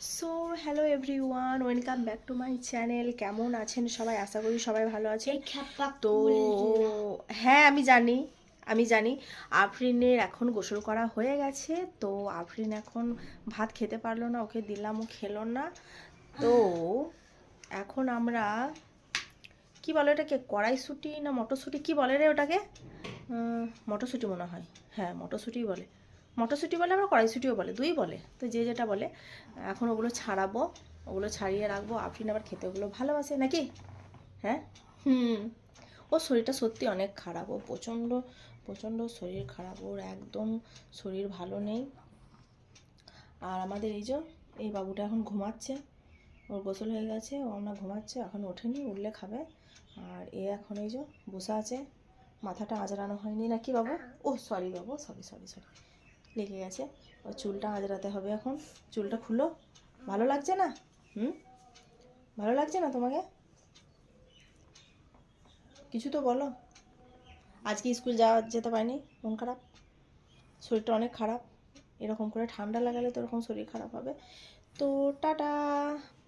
So hello everyone welcome back to my channel কেমন আছেন সবাই? আশা করি সবাই ভালো আছেন। তো হ্যাঁ আমি জানি আমি জানি। আফরিনের এখন গোসল করা হয়ে গেছে তো আফরিন এখন ভাত খেতে পারল না ওকে দিলাম ও খেলো না। তো এখন আমরা কি বলে এটাকে কড়াইশুটি না মটরশুঁটি কি বলে রে ওটাকে? মটরশুঁটি মনে হয়। হ্যাঁ মটরশুঁটিই বলে। মটরশুঁটি বলে আবার কড়াইশুঁটিও বলে দুই বলে। তো যে যেটা বলে এখন ওগুলো ছাড়াবো ওগুলো ছাড়িয়ে রাখব। আফরিন আবার খেতে ওগুলো ভালোবাসে নাকি? হ্যাঁ? হুম। ওর শরীরটা সত্যি অনেক খারাপ ও প্রচণ্ড প্রচণ্ড শরীর খারাপ ওর একদম শরীর ভালো নেই। আর আমাদের এই যে এই বাবুটা এখন ঘুমাচ্ছে ওর গোসল হয়ে গেছে ও আমরা ঘুমাচ্ছে এখন ওঠেনি উঠলে খাবে। আর এ এখন এই যে বসে আছে মাথাটা আজরানো হয়নি নাকি বাবু? ও সরি বাবু সরি সরি সরি লেগে গেছে। ও চুলটা আজরাতে হবে এখন। চুলটা খুলো। ভালো লাগছে না? হুম? ভালো লাগছে না তোমাকে? কিছু তো বলো। আজকে স্কুল যাওয়া যেতে পারিনি। মন খারাপ? শরীরটা অনেক খারাপ। এরকম করে ঠান্ডা লাগালে তো এরকম শরীর খারাপ হবে। তো টাটা।